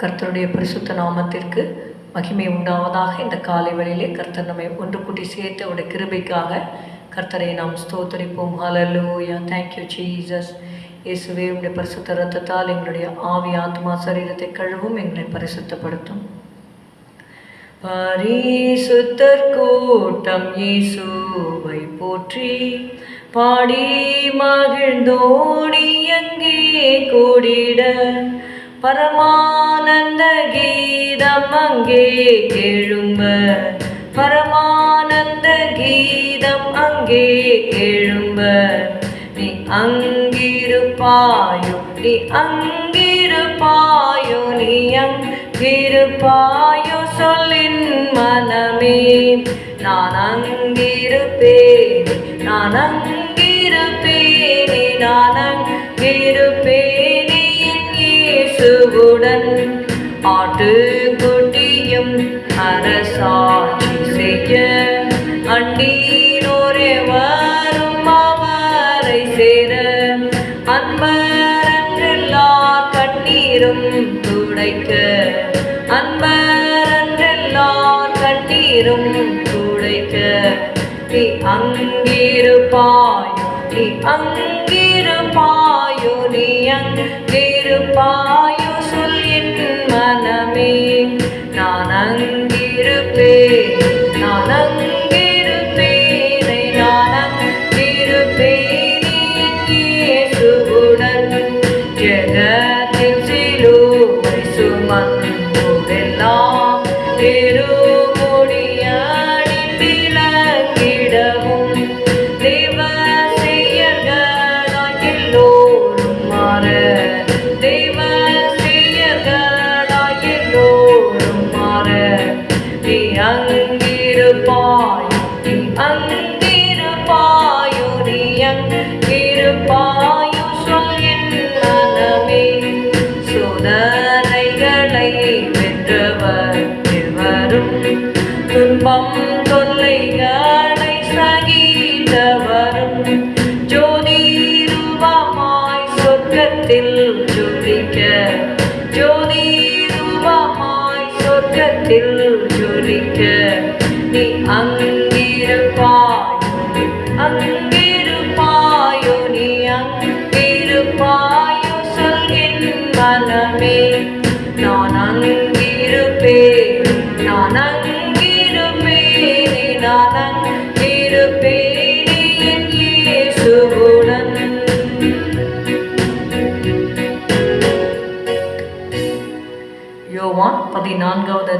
கர்த்தருடைய பரிசுத்த நாமத்திற்கு மகிமை உண்டாவதாக. இந்த காலை வழியிலே கர்த்தர் நம்மை ஒன்று கூட்டி சேர்த்து அவருடைய கிருபைக்காக கர்த்தரை நாம் ஸ்தோத்தரிப்போம். ஹலலூயா தேங்க்யூ ஜீசஸ் இயேசுவே உடைய பரிசுத்த ரத்தத்தால் எங்களுடைய ஆவி ஆத்மா சரீரத்தை கழுவும் எங்களை பரிசுத்தப்படுத்தும். பரிசுத்தர் கூட்டம் இயேசுவை போற்றி பாடி மகிழ்ந்தோடி எங்கே கூடிட. பரமானந்த கீதம் அங்கே எழும்ப. பரமானந்த கீதம் அங்கே எழும்ப. நீ அங்கிருப்பாயோ நீ அங்கிருப்பாயோ நீ அங்கிருப்பாயோ சொல்லின் மனமே. நான் அங்கிருப்பேன் நான் அங்கிருப்பேனே நான் அங்கிருப்பேன். இயேசுவுடன் ஆட்டுக்குட்டியும் அரசாட்சி செய்ய அண்டீனோரே வரும் அவரை சேர அன்பரன்றெல்லா கண்ணீரும் துடைக்க அன்பரன்றெல்லா கண்ணீரும் துடைக்க நீ அங்கிருப்பாயோ நீ அங்கிருப்பாயோ நீ அங்கிருப்பாய் രൂപമായി സ്വർഗത്തിൽ ചൊരിക്ക ജ്യോതി രൂപമായി സ്വർഗത്തിൽ ചൊരിക്ക നീ അങ്ങ്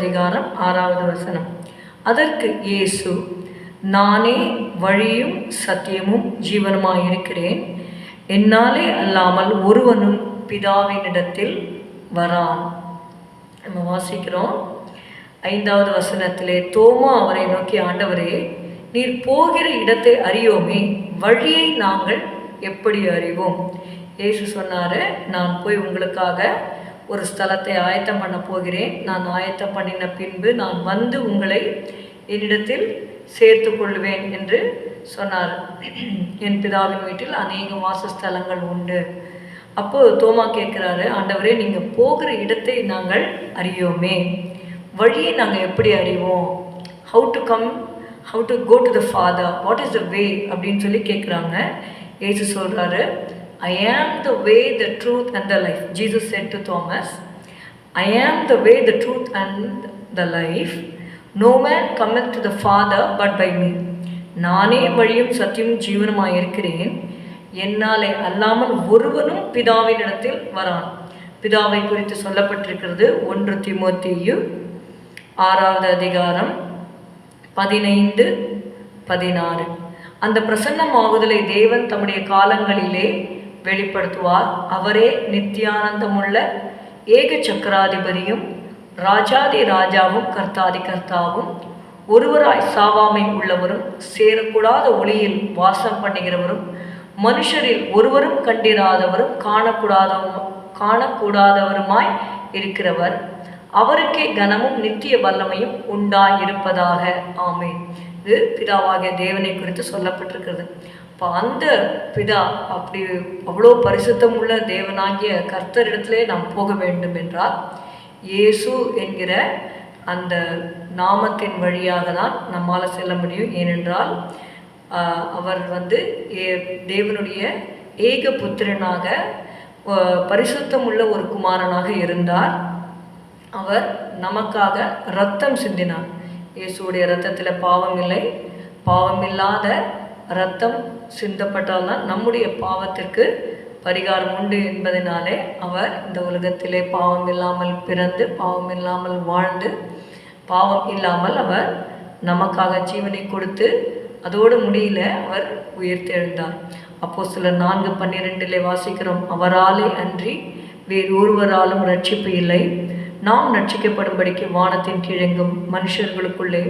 அதிகாரம் ஆறாவது வசனம். அதற்கு இயேசு நானே வழியும் சத்தியமும் ஜீவனுமாய் இருக்கிறேன் என்னாலே அல்லாமல் ஒருவனும் பிதாவினிடத்தில் வரான். நம்ம வாசிக்கிறோம். ஐந்தாவது வசனத்திலே தோமா அவரை நோக்கி ஆண்டவரே நீர் போகிற இடத்தை அறியோமே வழியை நாங்கள் எப்படி அறிவோம்? இயேசு சொன்னாரு நான் போய் உங்களுக்காக ஒரு ஸ்தலத்தை ஆயத்தம் பண்ண போகிறேன். நான் ஆயத்தம் பண்ணின பின்பு நான் வந்து உங்களை என்னிடத்தில் சேர்த்து கொள்வேன் என்று சொன்னார். என் பிதாவின் வீட்டில் அநேக வாசஸ்தலங்கள் உண்டு. அப்போது தோமா கேட்குறாரு ஆண்டவரே நீங்கள் போகிற இடத்தை நாங்கள் அறியோமே. வழியை நாங்கள் எப்படி அறிவோம்? How to come how to go to the father what is the way அப்படின்னு சொல்லி கேட்குறாங்க. ஏசு சொல்கிறாரு I am the way the truth and the life Jesus said to Thomas I am the way the truth and the life no man coming to the father but by me நானே வழியும் சத்தியமும் ஜீவனுமாய் இருக்கிறேன். என்னாலே அல்லாமல் ஒருவனும் பிதாவினிடத்தில் வரான். பிதாவை குறித்து சொல்லப்பட்டிருக்கிறது ஒன்று திமுத்தியு ஆறாவது அதிகாரம் பதினைந்து பதினாறு. அந்த பிரசன்னமாகுதலை தேவன் தம்முடைய காலங்களிலே வெளிப்படுத்துவார். அவரே நித்தியானந்தமுள்ள ஏக சக்கராதிபதியும் ராஜாதி ராஜாவும் கர்த்தாதி கர்த்தாவும் ஒருவராய் சாவாமை உள்ளவரும் சேரக்கூடாத ஒளியில் வாசம் பண்ணுகிறவரும் மனுஷரில் ஒருவரும் கண்டிராதவரும் காணக்கூடாதவரும் காணக்கூடாதவருமாய் இருக்கிறவர். அவருக்கே கனமும் நித்திய வல்லமையும் உண்டாயிருப்பதாக. ஆமே இது பிதாவாகிய தேவனை குறித்து சொல்லப்பட்டிருக்கிறது. இப்போ அந்த பிதா அப்படி அவ்வளோ பரிசுத்தம் உள்ள தேவனாகிய கர்த்தரிடத்திலே நாம் போக வேண்டும் என்றால் இயேசு என்கிற அந்த நாமத்தின் வழியாக தான் நம்மால் செல்ல முடியும். ஏனென்றால் அவர் வந்து ஏ- தேவனுடைய ஏக புத்திரனாக பரிசுத்தம் பரிசுத்தமுள்ள ஒரு குமாரனாக இருந்தார். அவர் நமக்காக ரத்தம் சிந்தினார். இயேசுடைய ரத்தத்தில் பாவம் இல்லை. பாவம் இல்லாத ரத்தம் சிந்தப்பட்டால்தான் நம்முடைய பாவத்திற்கு பரிகாரம் உண்டு என்பதனாலே அவர் இந்த உலகத்திலே பாவம் இல்லாமல் பிறந்து பாவம் இல்லாமல் வாழ்ந்து பாவம் இல்லாமல் அவர் நமக்காக ஜீவனை கொடுத்து அதோடு முடியல அவர் உயிர்த்தெழுந்தார். அப்போ சில நான்கு பன்னிரெண்டிலே வாசிக்கிறோம் அவராலே அன்றி வேறு ஒருவராலும் ரட்சிப்பு இல்லை நாம் ரட்சிக்கப்படும்படிக்கு வானத்தின் கிழங்கும் மனுஷர்களுக்குள்ளே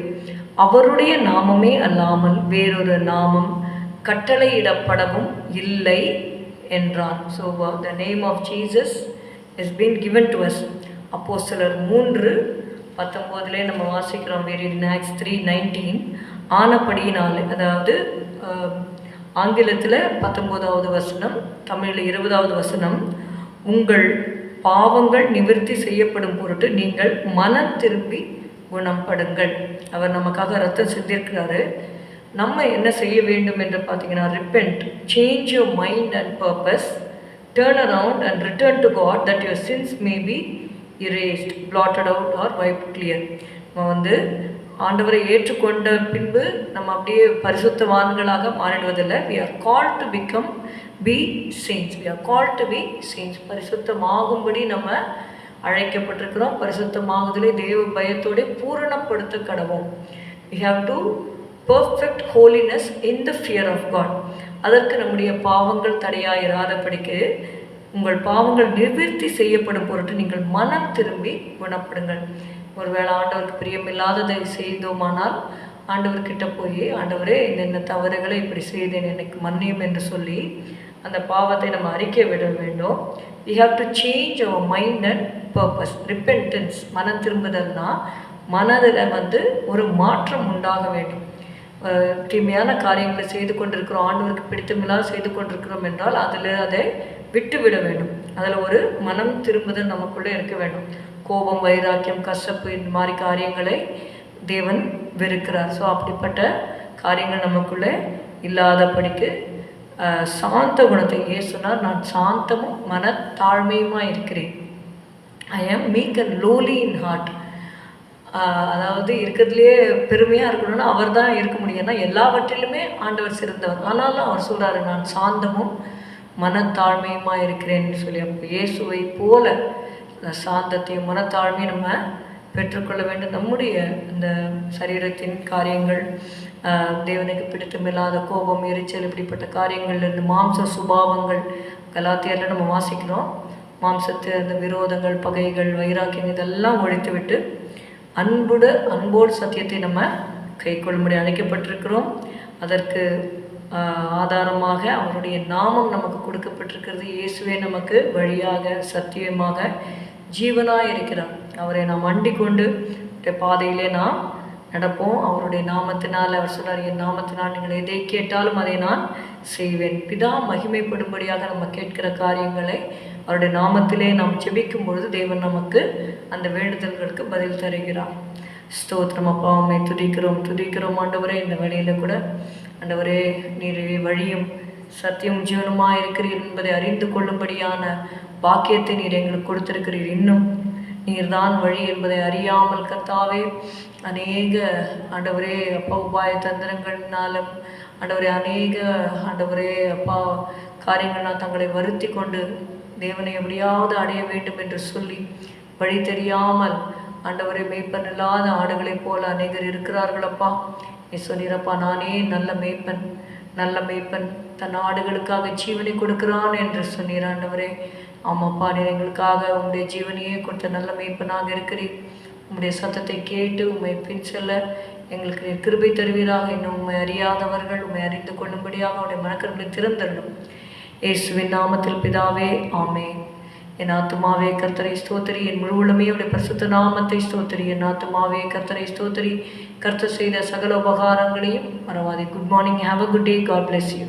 அவருடைய நாமமே அல்லாமல் வேறொரு நாமம் கட்டளையிடப்படவும் இல்லை என்றான். So the name of Jesus is been given to us அப்போ சிலர் மூன்று பத்தொம்போதுலே நம்ம வாசிக்கிறோம். வேறு ஆக்ஸ் த்ரீ நைன்டீன் ஆனப்படியினால் அதாவது uh, ஆங்கிலத்தில் பத்தொம்போதாவது வசனம் தமிழில் இருபதாவது வசனம் உங்கள் பாவங்கள் நிவர்த்தி செய்யப்படும் பொருட்டு நீங்கள் மனம் திரும்பி குணப்படுங்கள். அவர் நமக்காக ரத்தம் செஞ்சிருக்கிறாரு நம்ம என்ன செய்ய வேண்டும் என்று பார்த்தீங்கன்னா repent change your mind and purpose turn around and return to God that your sins may be erased blotted out or wiped clear நம்ம வந்து ஆண்டவரை ஏற்றுக்கொண்ட பின்பு நம்ம அப்படியே பரிசுத்தவான்களாக மாறிடுவதில்லை. We are call to become be change we are call to be change பரிசுத்தமாகும்படி நம்ம அழைக்கப்பட்டிருக்கிறோம். பரிசுத்தமாகுதலே தேவ பயத்தோட பூரணப்படுத்த கடவோம் we have to perfect holiness in the fear of God அதற்கு நம்முடைய பாவங்கள் தடையாயிராதபடிக்கு உங்கள் பாவங்கள் நிவர்த்தி செய்யப்படும் பொருட்டு நீங்கள் மனம் திரும்பி குணப்படுங்கள். ஒருவேளை ஆண்டவருக்கு பிரியமில்லாததை செய்தோமானால் ஆண்டவர்கிட்ட போய் ஆண்டவரே இந்த தவறுகளை இப்படி செய்தேன் எனக்கு மன்னியும் என்று சொல்லி அந்த பாவத்தை நம்ம அறிக்கை விட வேண்டும். We have to change our mind and purpose repentance மனம் திரும்புதல்னா மனதில் வந்து ஒரு மாற்றம் உண்டாக வேண்டும். தீமையான காரியங்களை செய்து கொண்டிருக்கிறோம் ஆண்டவருக்கு பிடித்தமில்லாத செய்து கொண்டிருக்கிறோம் என்றால் அதில் அதை விட்டு விட வேண்டும். அதில் ஒரு மனம் திரும்புதல் நமக்குள்ளே இருக்க வேண்டும். கோபம் வைராக்கியம் கசப்பு இந்த மாதிரி காரியங்களை தேவன் வெறுக்கிறார். ஸோ அப்படிப்பட்ட காரியங்கள் நமக்குள்ளே இல்லாதபடிக்கு சாந்த குணத்தை ஏன் சொன்னார் நான் சாந்தமும் மன தாழ்மையுமாக இருக்கிறேன் I am meek and lowly in heart அதாவது இருக்கிறதுலையே பெருமையாக இருக்கணும்னா அவர் தான் இருக்க முடியும். ஏன்னா எல்லாவற்றிலுமே ஆண்டவர் சிறந்தவர். ஆனாலும் அவர் சொல்கிறாரு நான் சாந்தமும் மனத்தாழ்மையுமாக இருக்கிறேன்னு சொல்லி அப்போ இயேசுவை போல இந்த சாந்தத்தையும் மனத்தாழ்மையும் நம்ம பெற்றுக்கொள்ள வேண்டும். நம்முடைய இந்த சரீரத்தின் காரியங்கள் தேவனுக்கு பிடித்தமில்லாத கோபம் எரிச்சல் இப்படிப்பட்ட காரியங்கள் இருந்து மாம்ச சுபாவங்கள் கலாத்தியரில் நம்ம வாசிக்கிறோம். மாம்சத்து அந்த விரோதங்கள் பகைகள் வைராக்கியம் இதெல்லாம் ஒழித்து விட்டு அன்புடு அன்போடு சத்தியத்தை நம்ம கைக்கொள்ளும்படி அழைக்கப்பட்டிருக்கிறோம். அதற்கு ஆதாரமாக அவருடைய நாமம் நமக்கு கொடுக்கப்பட்டிருக்கிறது. இயேசுவே நமக்கு வழியாக சத்தியமாக ஜீவனாக இருக்கிறார். அவரை நாம் அண்டிக் கொண்டு பாதையிலே நாம் நடப்போம். அவருடைய நாமத்தினால் அவர் சொன்னார் என் நாமத்தினால் நீங்கள் எதை கேட்டாலும் அதை நான் செய்வேன். பிதா மகிமைப்படும்படியாக நம்ம கேட்கிற காரியங்களை அவருடைய நாமத்திலே நாம் செபிக்கும் பொழுது தேவன் நமக்கு அந்த வேண்டுதல்களுக்கு பதில் தருகிறார். ஸ்தோத்திரம் அப்பா அம்மை துதிக்கிறோம் துதிக்கிறோம் ஆண்டவரே. இந்த வேலையில் கூட ஆண்டவரே நீர் வழியும் சத்தியம் ஜீவனமாக இருக்கிறீர் என்பதை அறிந்து கொள்ளும்படியான பாக்கியத்தை நீர் எங்களுக்கு கொடுத்திருக்கிறீர். இன்னும் நீர்தான் வழி என்பதை அறியாமல் கத்தாவே அநேக ஆண்டவரே அப்பா உபாய தந்திரங்கள்னாலும் ஆண்டவரே அநேக ஆண்டவரே அப்பா காரியங்கள்னால் தங்களை வருத்தி கொண்டு தேவனை எப்படியாவது அடைய வேண்டும் என்று சொல்லி வழி தெரியாமல் ஆண்டவரை மேய்ப்பன் இல்லாத ஆடுகளைப் போல அநேகர் இருக்கிறார்களப்பா நீ சொல்லிறப்பா நானே நல்ல மேய்ப்பன் நல்ல மேய்ப்பன். தன் ஆடுகளுக்காக ஜீவனை கொடுக்கிறான் என்று சொன்னீர் ஆண்டவரே. ஆமாப்பா நீர் எங்களுக்காக உங்களுடைய ஜீவனையே கொடுத்த நல்ல மேய்ப்பனாக இருக்கிறீர். உங்களுடைய சத்தத்தை கேட்டு உண்மை பின் செல்ல எங்களுக்கு நீர் கிருபை தருவீராக. இன்னும் உண்மை அறியாதவர்கள் உண்மை அறிந்து கொள்ளும்படியாக உடைய மனக்கருங்களை திறந்தள்ளும் இயேசுவின் நாமத்தில் பிதாவே ஆமே என் ஆத்துமாவே கர்த்தரை ஸ்தோத்திரி. என் முழு உள்ளமே உடைய பரிசுத்த நாமத்தை ஸ்தோத்திரி. என் ஆத்துமாவே கர்த்தரை ஸ்தோத்திரி. கர்த்தர் செய்த சகல உபகாரங்களையும் மறவாதே good morning have a good day God bless you